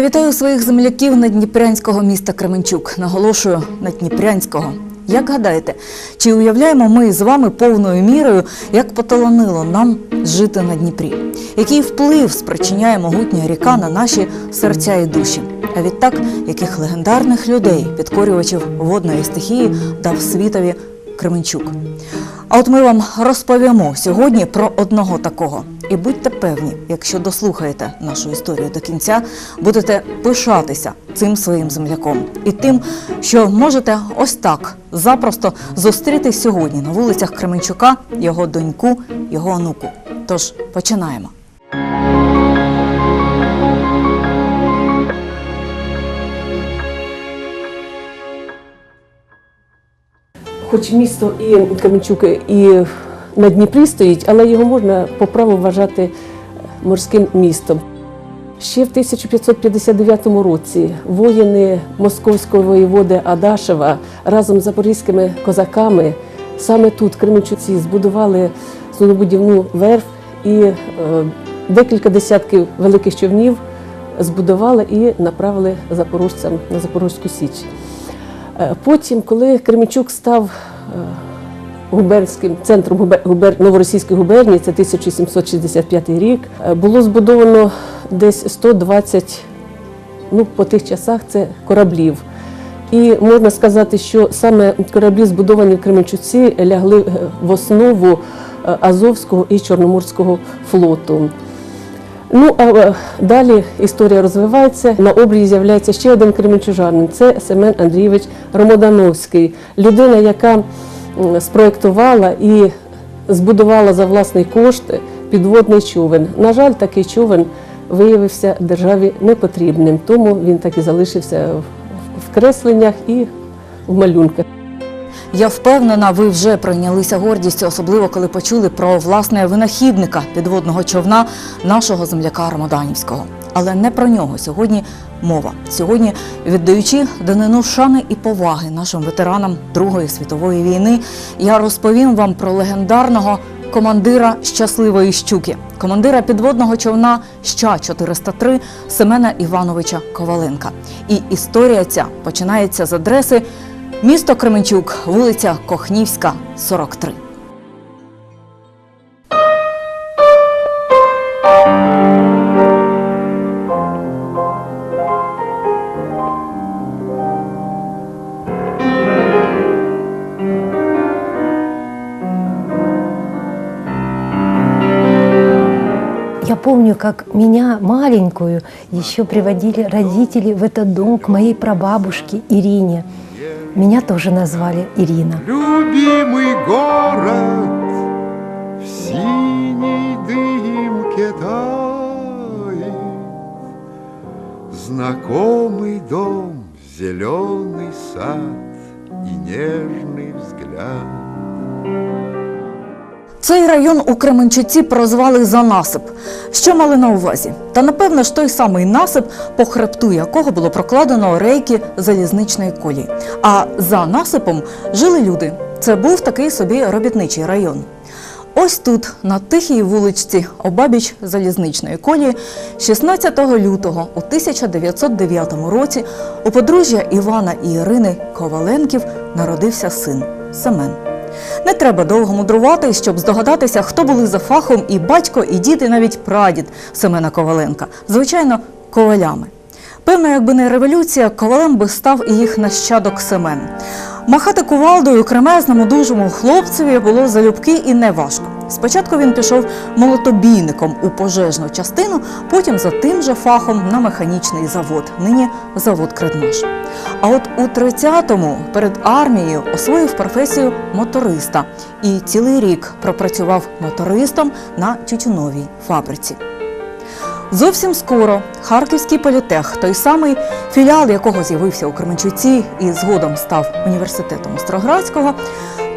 Вітаю своїх земляків надніпрянського міста Кременчук. Наголошую надніпрянського. Як гадаєте, чи уявляємо ми з вами повною мірою, як поталанило нам жити на Дніпрі? Який вплив спричиняє могутня ріка на наші серця і душі? А відтак, яких легендарних людей, підкорювачів водної стихії, дав світові Кременчук? А от ми вам розповімо сьогодні про одного такого. І будьте певні, якщо дослухаєте нашу історію до кінця, будете пишатися цим своїм земляком і тим, що можете ось так запросто зустріти сьогодні на вулицях Кременчука його доньку, його онуку. Тож починаємо. Хоч місто і Кам'янчук і на Дніпрі стоїть, але його можна по праву вважати морським містом. Ще в 1559 році воїни московського воєводи Адашева разом з запорізькими козаками саме тут, Кременчуці, збудували суднобудівну верф і е, декілька десятків великих човнів збудували і направили запорожцям на Запорозьку Січ. Е, Потім, коли Кременчук став е, губернським центром губер, губер, новоросійської губернії, це 1765 рік, е, було збудовано десь 120, ну по тих часах це кораблів. І можна сказати, що саме кораблі, збудовані в Кременчуці, лягли е, в основу е, Азовського і Чорноморського флоту. Ну а далі історія розвивається. На обрії з'являється ще один кременчужанин. Це Семен Андрійович Ромодановський, людина, яка спроєктувала і збудувала за власний кошт підводний човен. На жаль, такий човен виявився державі непотрібним, тому він так і залишився в- кресленнях і в малюнках. Я впевнена, ви вже прийнялися гордістю, особливо коли почули про власне винахідника підводного човна нашого земляка Ромоданівського. Але не про нього сьогодні мова. Сьогодні, віддаючи данину шани і поваги нашим ветеранам Другої світової війни, я розповім вам про легендарного командира щасливої щуки, командира підводного човна ща 403 Семена Івановича Коваленка. І історія ця починається з адреси Місто Кременчук, вулиця Кохнівська, 43. Как меня маленькую еще приводили родители в этот дом к моей прабабушке Ирине. Меня тоже назвали Ирина. Любимый город в синей дымке тает. Знакомый дом, зеленый сад и нежный взгляд. Цей район у Кременчуці прозвали за насип. Що мали на увазі? Та напевно ж той самий насип, по хребту якого було прокладено рейки залізничної колії. А за насипом жили люди. Це був такий собі робітничий район. Ось тут, на тихій вуличці, обабіч залізничної колії, 16 лютого у 1909 році у подружжя Івана і Ірини Коваленків народився син Семен. Не треба довго мудрувати, щоб здогадатися, хто були за фахом і батько, і дід, і навіть прадід Семена Коваленка. Звичайно, ковалями. Певно, якби не революція, ковалем би став і їх нащадок Семен. Махати кувалдою кремезному дужому хлопцеві було залюбки і неважко. Спочатку він пішов молотобійником у пожежну частину, потім за тим же фахом на механічний завод, нині завод Кредмаш. А от у 30-му перед армією освоїв професію моториста і цілий рік пропрацював мотористом на тютюновій фабриці. Зовсім скоро Харківський політех, той самий філіал якого з'явився у Кременчуці і згодом став університетом Остроградського.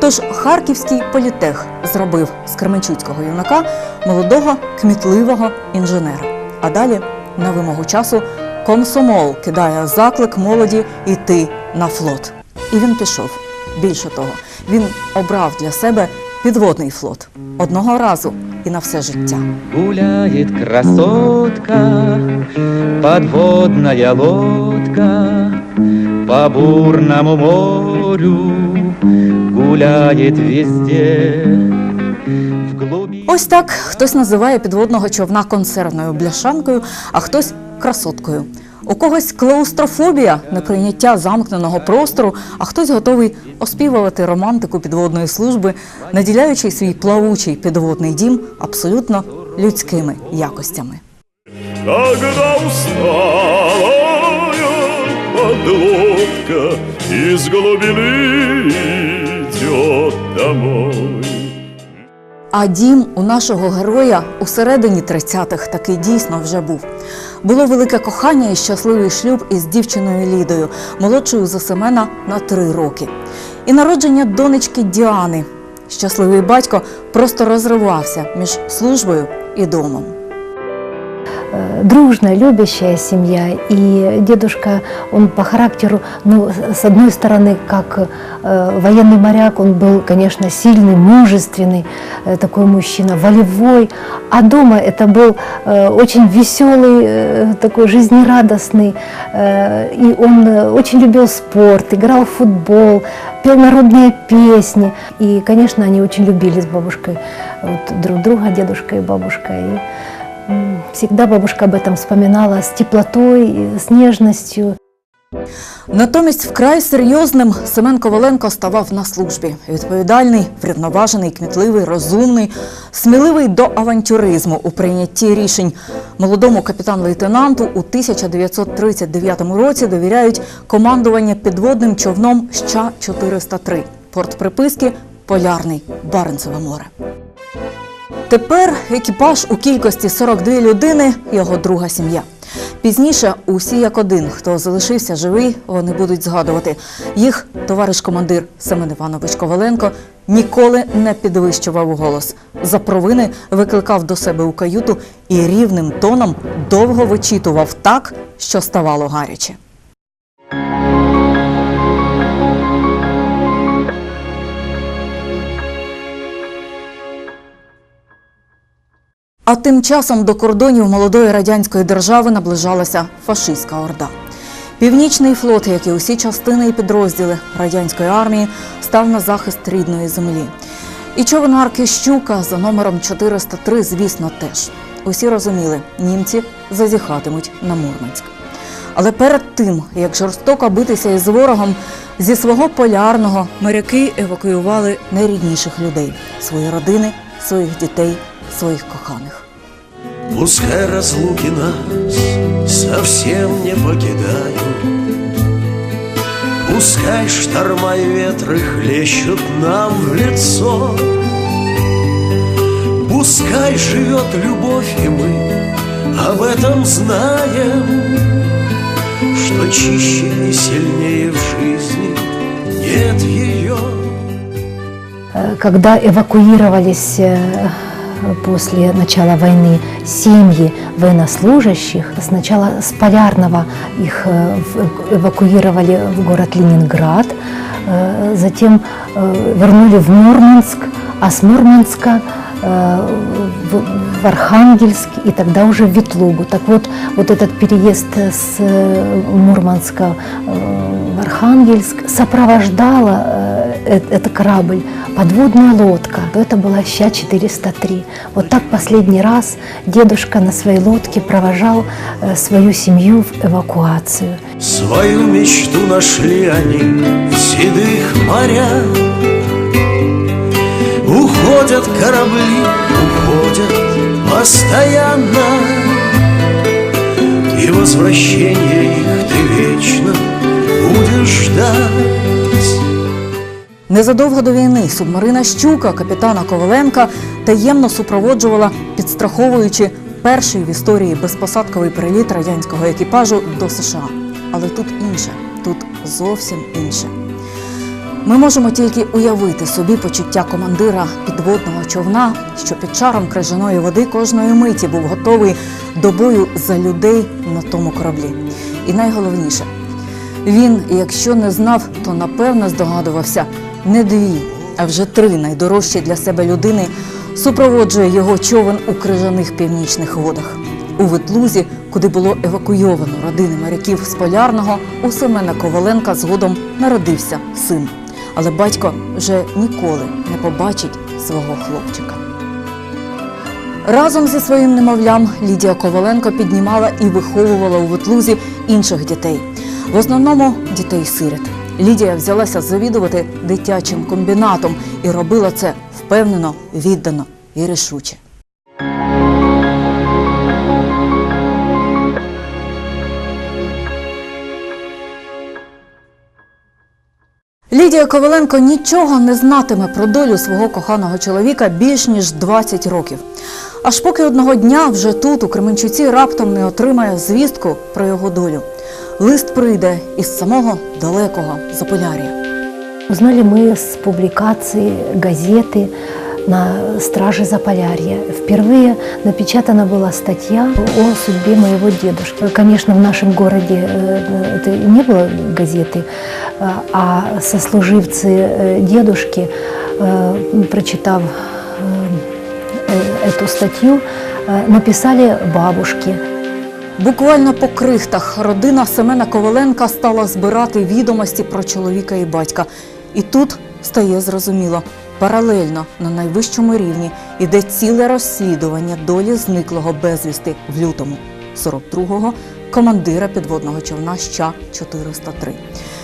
Тож Харківський політех зробив з Кременчуцького юнака молодого кмітливого інженера. А далі, на вимогу часу, комсомол кидає заклик молоді йти на флот. І він пішов. Більше того, він обрав для себе підводний флот. Одного разу і на все життя. Гуляет красотка, подводная лодка По бурному морю гуляет везде Ось так хтось називає підводного човна консервною бляшанкою, а хтось красоткою. У когось клаустрофобія, неприйняття замкненого простору, а хтось готовий оспівувати романтику підводної служби, наділяючи свій плавучий підводний дім абсолютно людськими якостями. Когда усталая подлодка из глубины идет домой. А дім у нашого героя у середині 30-х таки дійсно вже був. Було велике кохання і щасливий шлюб із дівчиною Лідою, молодшою за Семена на три роки. І народження донечки Діани. Щасливий батько просто розривався між службою і домом. Э, дружная, любящая семья. И дедушка, он по характеру, ну, с одной стороны, как э, военный моряк, он был, конечно, сильный, мужественный э, такой мужчина, волевой. А дома это был э, очень веселый, э, такой жизнерадостный. э, и он э, очень любил спорт, играл в футбол, пел народные песни. И, конечно, они очень любили с бабушкой вот, друг друга, дедушка и бабушка. И, Всегда бабушка об этом вспоминала с теплотой, с нежностью. Натомість вкрай серйозним Семен Коваленко ставав на службі. Відповідальний, врівноважений, кмітливий, розумний, сміливий до авантюризму у прийнятті рішень. Молодому капітан-лейтенанту у 1939 році довіряють командування підводним човном ща 403 Порт приписки Полярний Баренцеве море. Тепер екіпаж у кількості 42 людини його друга сім'я. Пізніше усі як один, хто залишився живий, вони будуть згадувати. Їх товариш-командир Семен Іванович Коваленко ніколи не підвищував голос. За провини викликав до себе у каюту і рівним тоном довго вичитував так, що ставало гаряче. А тим часом до кордонів молодої радянської держави наближалася фашистська орда. Північний флот, як і усі частини і підрозділи радянської армії, став на захист рідної землі. І човен Щука за номером 403, звісно, теж. Усі розуміли, німці зазіхатимуть на Мурманськ. Але перед тим, як жорстоко битися із ворогом, зі свого полярного моряки евакуювали найрідніших людей свої родини, своїх дітей, своїх коханих. Пускай разлуки нас совсем не покидают. Пускай шторма и ветры хлещут нам в лицо. Пускай живет любовь и мы об этом знаем Что чище и сильнее в жизни нет ее. Э, Когда эвакуировались э, после начала войны семьи военнослужащих, сначала с Полярного их э, эвакуировали в город Ленинград, э, затем э, вернули в Мурманск, а с Мурманска в, Архангельск и тогда уже в Ветлугу. Так вот, вот этот переезд с Мурманска в Архангельск сопровождала этот корабль подводная лодка. Это была Ща-403. Вот так последний раз дедушка на своей лодке провожал э, свою семью в эвакуацию. Свою мечту нашли они в седых морях Уходят корабли, уходят постоянно И возвращение их ты вечно будешь ждать Незадовго до війни субмарина Щука капітана Коваленка таємно супроводжувала, підстраховуючи перший в історії безпосадковий переліт радянського екіпажу до США. Але тут інше, тут зовсім інше. Ми можемо тільки уявити собі почуття командира підводного човна, що під чаром крижаної води кожної миті був готовий до бою за людей на тому кораблі. І найголовніше, він, якщо не знав, то напевно здогадувався, не дві, а вже три найдорожчі для себе людини супроводжує його човен у крижаних північних водах. У Ветлузі, куди було евакуйовано родини моряків з полярного, у Семена Коваленка згодом народився син. Але батько вже ніколи не побачить свого хлопчика. Разом зі своїм немовлям Лідія Коваленко піднімала і виховувала у Ветлузі інших дітей, в основному дітей-сиріт. Лідія взялася завідувати дитячим комбінатом і робила це впевнено, віддано і рішуче. Лідія Коваленко нічого не знатиме про долю свого коханого чоловіка більш ніж 20 років. Аж поки одного дня вже тут, у Кременчуці, раптом не отримає звістку про його долю. Лист прийде із самого далекого Заполяр'я. Узнали мы с публикации газеты на «Страже Заполярья». Впервые напечатана была статья о судьбе моего дедушки. Конечно, в нашем городе э, это не было газеты, э, а сослуживцы э, дедушки, э, прочитав э, э, эту статью, э, написали бабушке – Буквально по крихтах родина Семена Коваленка стала збирати відомості про чоловіка і батька. І тут стає зрозуміло, паралельно на найвищому рівні іде ціле розслідування долі зниклого безвісти в лютому 42-го командира підводного човна ща 403.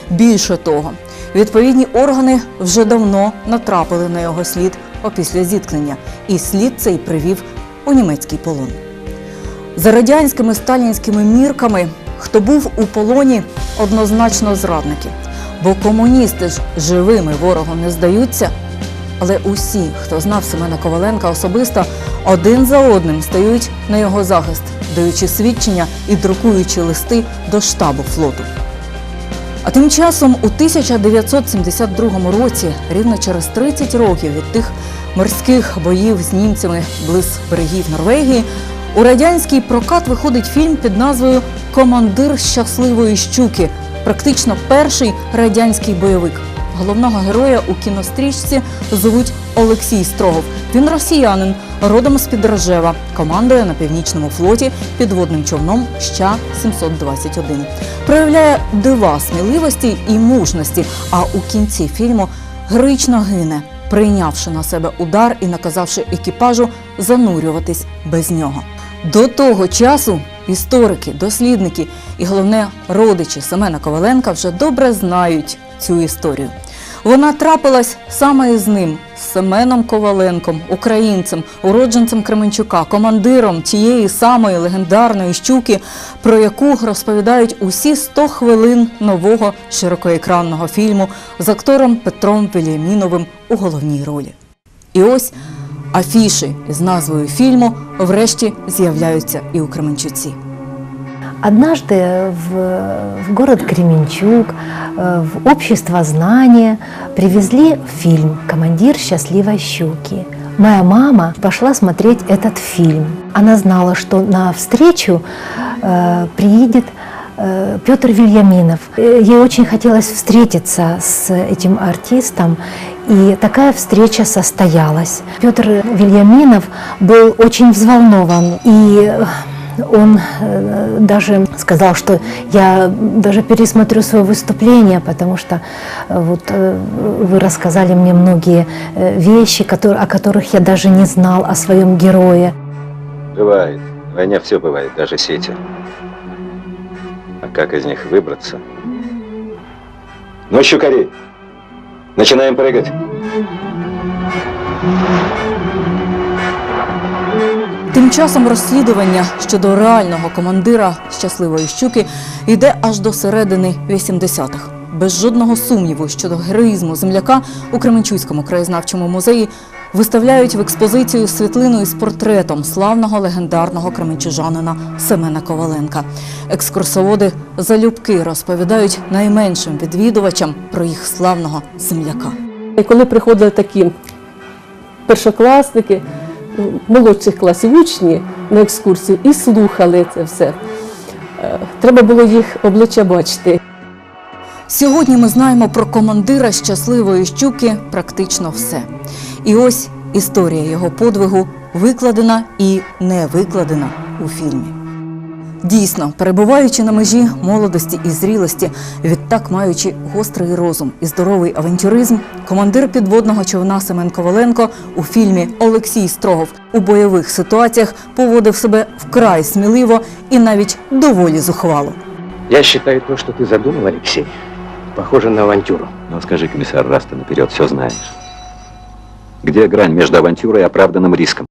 Більше того, відповідні органи вже давно натрапили на його слід опісля зіткнення, і слід цей привів у німецький полон. За радянськими сталінськими мірками, хто був у полоні, однозначно зрадники. Бо комуністи ж живими ворогу не здаються. Але усі, хто знав Семена Коваленка особисто, один за одним стають на його захист, даючи свідчення і друкуючи листи до штабу флоту. А тим часом у 1972 році, рівно через 30 років від тих морських боїв з німцями близ берегів Норвегії, у радянський прокат виходить фільм під назвою Командир щасливої щуки, практично перший радянський бойовик. Головного героя у кінострічці звуть Олексій Строгов. Він росіянин, родом з під Рожева, командує на північному флоті підводним човном ща 721. Проявляє дива сміливості і мужності. А у кінці фільму героїчно гине, прийнявши на себе удар і наказавши екіпажу занурюватись без нього. До того часу історики, дослідники і головне родичі Семена Коваленка вже добре знають цю історію. Вона трапилась саме із ним, з Семеном Коваленком, українцем, уродженцем Кременчука, командиром тієї самої легендарної щуки, про яку розповідають усі 100 хвилин нового широкоекранного фільму з актором Петром Вельяміновим у головній ролі. І ось афіші із назвою фільму врешті з'являються і у Кременчуці. Однажды в, в город Кременчук, э, в общество знания привезли фильм «Командир счастливой щуки». Моя мама пошла смотреть этот фильм. Она знала, что на встречу э, приедет э, Петр Вильяминов. Э, Ей очень хотелось встретиться с этим артистом, и такая встреча состоялась. Петр Вильяминов был очень взволнован, и э, он э, даже сказал, что я даже пересмотрю свое выступление, потому что э, вот э, вы рассказали мне многие э, вещи, которые, о которых я даже не знал, о своем герое. Бывает. В войне все бывает, даже сети. Как из них выбраться? Ну, щукари, начинаем прыгать. Тим часом розслідування щодо реального командира щасливої щуки йде аж до середини 80-х. Без жодного сумніву щодо героїзму земляка у Кременчуцькому краєзнавчому музеї виставляють в експозицію світлину із портретом славного легендарного кременчужанина Семена Коваленка. Екскурсоводи залюбки розповідають найменшим відвідувачам про їх славного земляка. І коли приходили такі першокласники, молодших класів учні на екскурсію і слухали це все, е, треба було їх обличчя бачити. Сьогодні ми знаємо про командира щасливої щуки практично все. І ось історія його подвигу викладена і не викладена у фільмі. Дійсно, перебуваючи на межі молодості і зрілості, відтак маючи гострий розум і здоровий авантюризм, командир підводного човна Семен Коваленко у фільмі Олексій Строгов у бойових ситуаціях поводив себе вкрай сміливо і навіть доволі зухвало. Я считаю, то, что ты задумал, Алексей, похоже на авантюру. Но скажи, комиссар, раз ты наперед все знаешь Где грань между авантюрой и оправданным риском?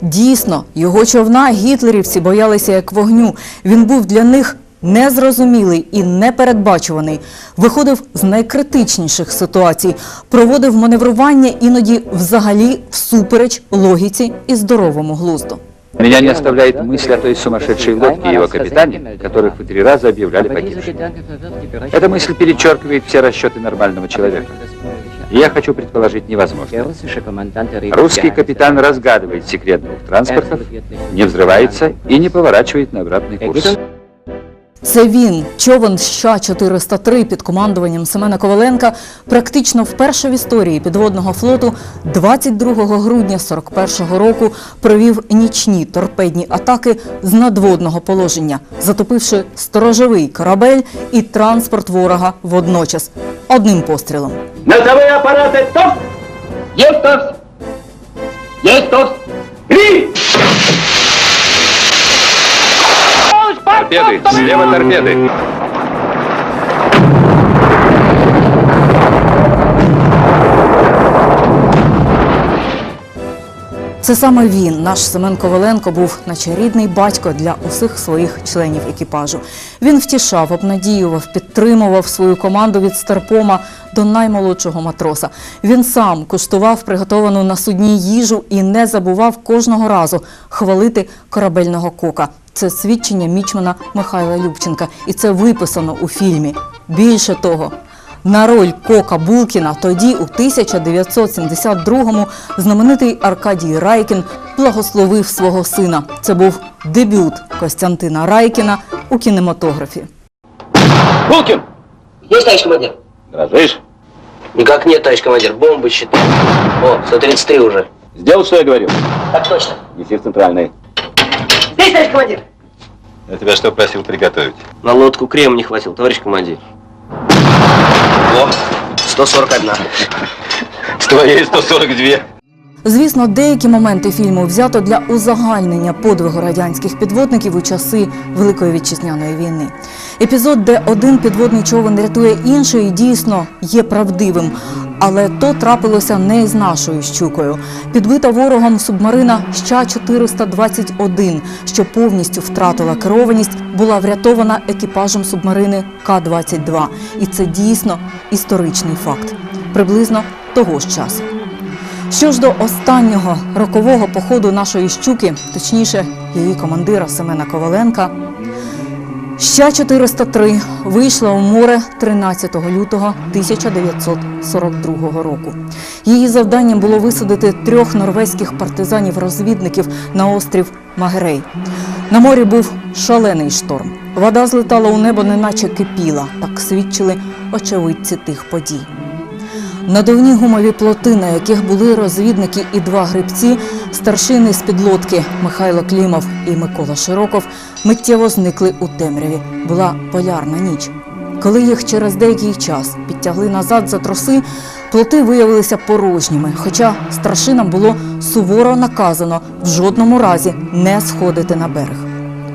Дійсно, його човна гітлерівці боялися як вогню. Він був для них незрозумілий і непередбачуваний. Виходив з найкритичніших ситуацій, проводив маневрування іноді взагалі всупереч логіці і здоровому глузду. Меня не оставляет мысль о той сумасшедшей лодке и его капитане, которых вы три раза объявляли погибшими. Эта мысль перечеркивает все расчеты нормального человека. И я хочу предположить невозможное. Русский капитан разгадывает секрет двух транспортов, не взрывается и не поворачивает на обратный курс. Це він, човен Ща-403 під командуванням Семена Коваленка, практично вперше в історії підводного флоту 22 грудня 41-го року провів нічні торпедні атаки з надводного положення, затопивши сторожовий корабель і транспорт ворога водночас одним пострілом. Носовые аппараты ТОС! Есть ТОС! Есть ТОС! Три! Торпеды! Слева торпеды! Це саме він, наш Семен Коваленко, був наче рідний батько для усіх своїх членів екіпажу. Він втішав, обнадіював, підтримував свою команду від старпома до наймолодшого матроса. Він сам куштував приготовану на судні їжу і не забував кожного разу хвалити корабельного кока. Це свідчення мічмана Михайла Любченка, і це виписано у фільмі. Більше того, на роль Кока Булкіна тоді, у 1972-му, знаменитий Аркадій Райкін благословив свого сина. Це був дебют Костянтина Райкіна у кінематографі. Булкин! Есть, товарищ командир? Дрожишь? Никак нет, товарищ командир. Бомбы считаю. О, 133 уже. Сделал, что я говорю? Так точно. Неси в центральный. Здесь, товарищ командир. Я тебя что просил приготовить? На лодку крем не хватил, товарищ командир. О, 141. С твоей 142. Звісно, деякі моменти фільму взято для узагальнення подвигу радянських підводників у часи Великої вітчизняної війни. Епізод, де один підводний човен рятує інший, дійсно є правдивим. Але то трапилося не з нашою щукою. Підбита ворогом субмарина Ща-421, що повністю втратила керованість, була врятована екіпажем субмарини К-22. І це дійсно історичний факт. Приблизно того ж часу. Що ж до останнього рокового походу нашої щуки, точніше, її командира Семена Коваленка, Ща 403 вийшла у море 13 лютого 1942 року. Її завданням було висадити трьох норвезьких партизанів-розвідників на острів Магерей. На морі був шалений шторм. Вода злетала у небо, неначе кипіла. Так свідчили очевидці тих подій. Надувні гумові плоти, на яких були розвідники і два грибці, старшини з підлодки Михайло Клімов і Микола Широков, миттєво зникли у темряві. Була полярна ніч. Коли їх через деякий час підтягли назад за троси, плоти виявилися порожніми, хоча старшинам було суворо наказано в жодному разі не сходити на берег.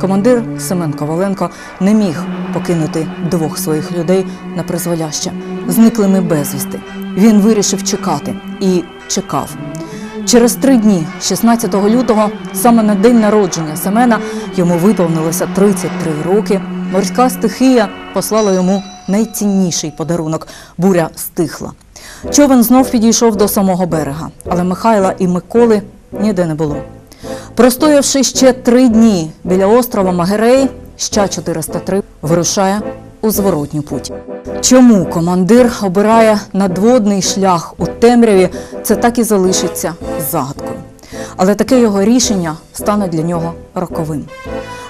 Командир Семен Коваленко не міг покинути двох своїх людей на призволяще, зниклими безвісти. Він вирішив чекати і чекав. Через три дні, 16 лютого, саме на день народження Семена, йому виповнилося 33 роки. Морська стихія послала йому найцінніший подарунок буря стихла. Човен знов підійшов до самого берега, але Михайла і Миколи ніде не було. Простоявши ще три дні біля острова Магерей, ща 403 вирушає у зворотню путь. Чому командир обирає надводний шлях у темряві, це так і залишиться загадкою. Але таке його рішення стане для нього роковим.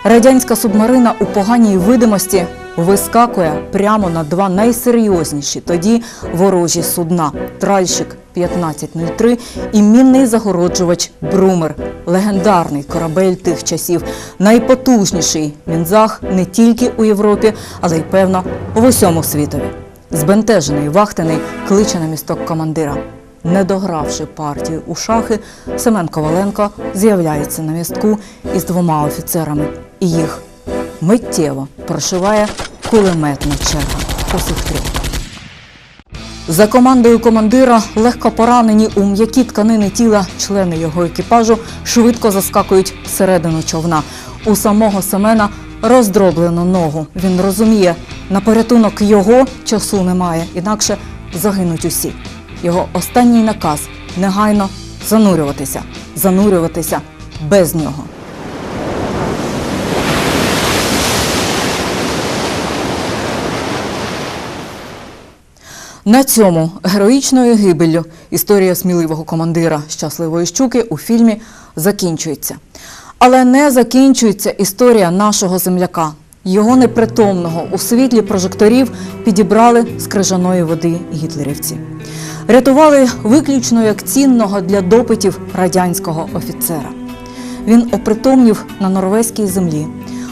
Радянська субмарина у поганій видимості вискакує прямо на два найсерйозніші тоді ворожі судна Тральщик 1503 і мінний загороджувач Брумер, легендарний корабель тих часів, найпотужніший мінзах не тільки у Європі, але й певно в усьому світові. Збентежений Вахтений кличе на місток командира. Не догравши партію у шахи, Семен Коваленко з'являється на містку із двома офіцерами, і їх миттєво прошиває кулеметна черга усіх трьох. За командою командира легко поранені у м'які тканини тіла члени його екіпажу швидко заскакують всередину човна. У самого Семена роздроблено ногу. Він розуміє, на порятунок його часу немає, інакше загинуть усі. Його останній наказ негайно занурюватися, занурюватися без нього. На цьому героїчною гибеллю історія сміливого командира щасливої щуки у фільмі закінчується. Але не закінчується історія нашого земляка. Його непритомного у світлі прожекторів підібрали з крижаної води гітлерівці. Рятували виключно як цінного для допитів радянського офіцера. Він опритомнів на норвезькій землі,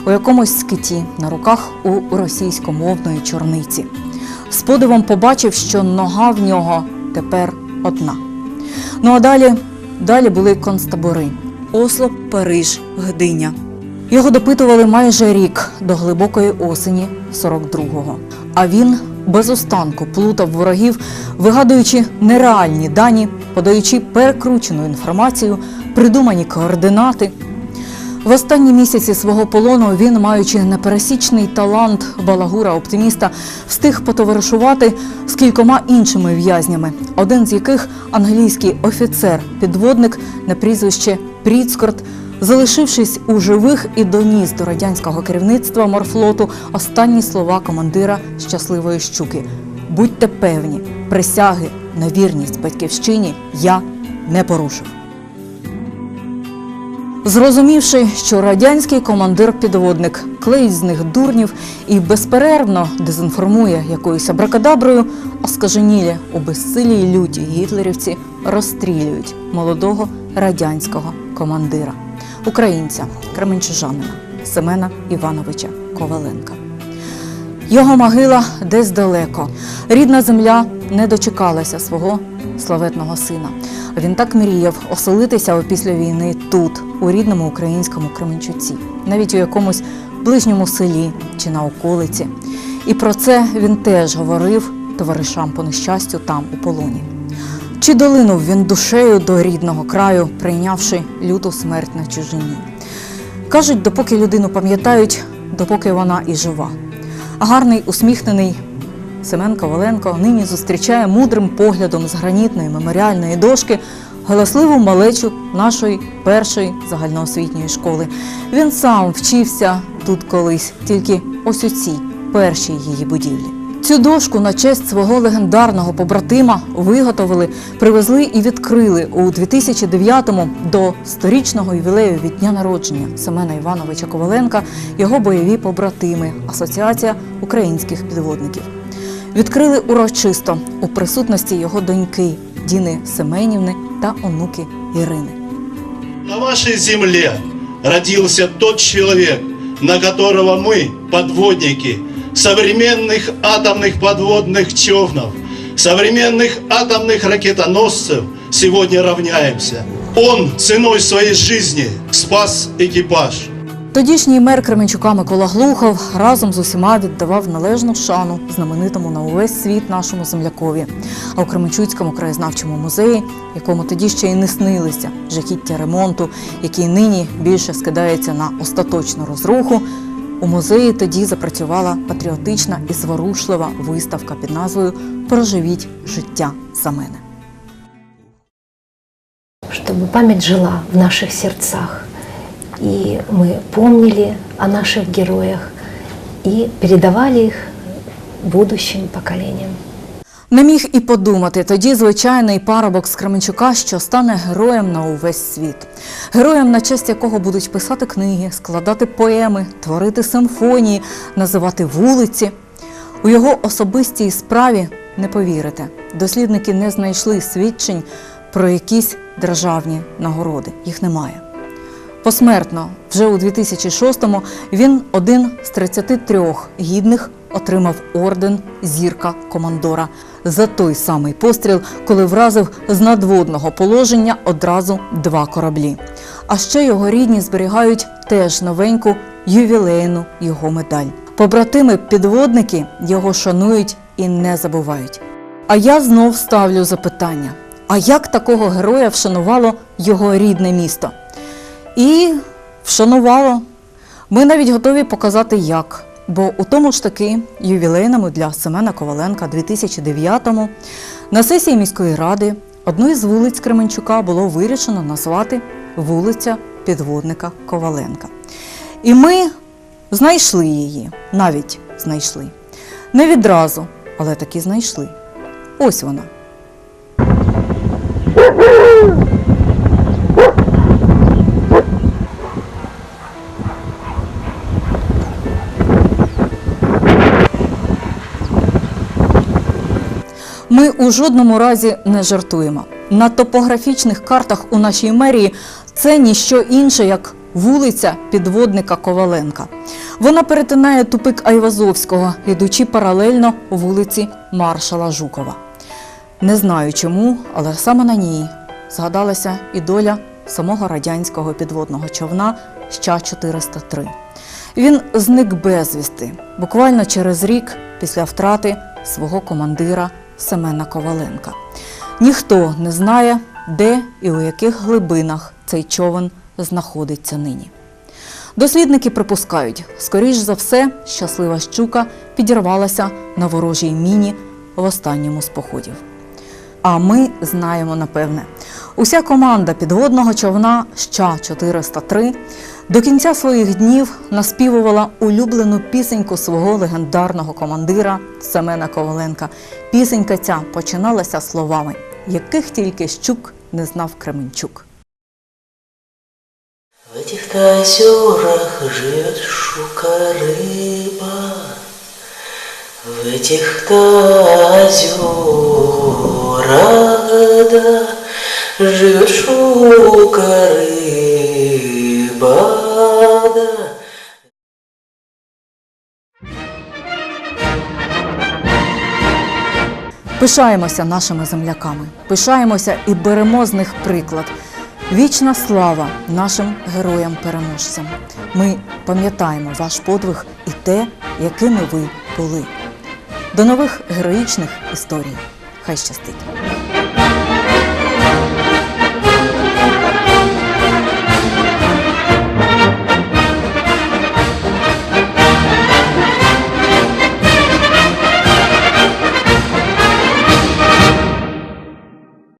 у якомусь скиті на руках у російськомовної чорниці. З подивом побачив, що нога в нього тепер одна. Ну а далі, далі були концтабори Осло, Париж, Гдиня. Його допитували майже рік до глибокої осені 42-го. А він без останку плутав ворогів, вигадуючи нереальні дані, подаючи перекручену інформацію, придумані координати. В останні місяці свого полону він, маючи непересічний талант балагура оптиміста, встиг потоваришувати з кількома іншими в'язнями, один з яких англійський офіцер-підводник на прізвище Пріцкорт, залишившись у живих і доніс до радянського керівництва морфлоту останні слова командира щасливої щуки: будьте певні, присяги на вірність батьківщині я не порушив. Зрозумівши, що радянський командир-підводник клеїть з них дурнів і безперервно дезінформує якоюсь абракадаброю, оскаженілі у безсилій люті гітлерівці розстрілюють молодого радянського командира, українця кременчужанина Семена Івановича Коваленка. Його могила десь далеко. Рідна земля не дочекалася свого славетного сина. Він так мріяв оселитися опісля війни тут, у рідному українському Кременчуці, навіть у якомусь ближньому селі чи на околиці. І про це він теж говорив товаришам по нещастю там, у полоні. Чи долинув він душею до рідного краю, прийнявши люту смерть на чужині? Кажуть, допоки людину пам'ятають, допоки вона і жива. Гарний усміхнений Семен Коваленко нині зустрічає мудрим поглядом з гранітної меморіальної дошки галасливу малечу нашої першої загальноосвітньої школи. Він сам вчився тут колись, тільки ось у цій першій її будівлі. Цю дошку на честь свого легендарного побратима виготовили, привезли і відкрили у 2009-му до сторічного ювілею від дня народження Семена Івановича Коваленка його бойові побратими Асоціація українських підводників. Відкрили урочисто у присутності його доньки Діни Семенівни та онуки Ірини. На вашей земле родился тот человек, на которого мы, подводники, современных атомных подводных човнов, современных атомных ракетоносцев сегодня равняемся. Он ценой своей жизни спас экипаж. Тодішній мер Кременчука Микола Глухов разом з усіма віддавав належну шану знаменитому на увесь світ нашому землякові. А у Кременчуцькому краєзнавчому музеї, якому тоді ще й не снилися жахіття ремонту, який нині більше скидається на остаточну розруху. У музеї тоді запрацювала патріотична і зворушлива виставка під назвою Проживіть життя за мене. чтобы память жила в наших сердцах, и мы помнили о наших героях и передавали их будущим поколениям. Не міг і подумати тоді звичайний парубок з Кременчука, що стане героєм на увесь світ, героєм, на честь якого будуть писати книги, складати поеми, творити симфонії, називати вулиці. У його особистій справі не повірите. Дослідники не знайшли свідчень про якісь державні нагороди. Їх немає. Посмертно, вже у 2006-му, він один з 33 гідних отримав орден Зірка Командора за той самий постріл, коли вразив з надводного положення одразу два кораблі. А ще його рідні зберігають теж новеньку ювілейну його медаль. Побратими-підводники його шанують і не забувають. А я знов ставлю запитання: а як такого героя вшанувало його рідне місто? І вшанувало. Ми навіть готові показати як. Бо у тому ж таки ювілейному для Семена Коваленка 2009-му на сесії міської ради одну із вулиць Кременчука було вирішено назвати вулиця підводника Коваленка. І ми знайшли її, навіть знайшли. Не відразу, але таки знайшли. Ось вона. Ми у жодному разі не жартуємо. На топографічних картах у нашій мерії це ніщо інше, як вулиця підводника Коваленка. Вона перетинає тупик Айвазовського, ідучи паралельно вулиці Маршала Жукова. Не знаю чому, але саме на ній згадалася і доля самого радянського підводного човна Ща-403. Він зник безвісти буквально через рік після втрати свого командира Семена Коваленка. Ніхто не знає, де і у яких глибинах цей човен знаходиться нині. Дослідники припускають, скоріш за все, щаслива щука підірвалася на ворожій міні в останньому з походів. А ми знаємо напевне, уся команда підводного човна Ща 403 до кінця своїх днів наспівувала улюблену пісеньку свого легендарного командира Семена Коваленка. Пісенька ця починалася словами, яких тільки щук не знав Кременчук. В этих-то озерах живет щука-рыба, В этих-то озерах, да, живет щука-рыба, да. Пишаємося нашими земляками, пишаємося і беремо з них приклад. Вічна слава нашим героям-переможцям. Ми пам'ятаємо ваш подвиг і те, якими ви були. До нових героїчних історій. Хай щастить!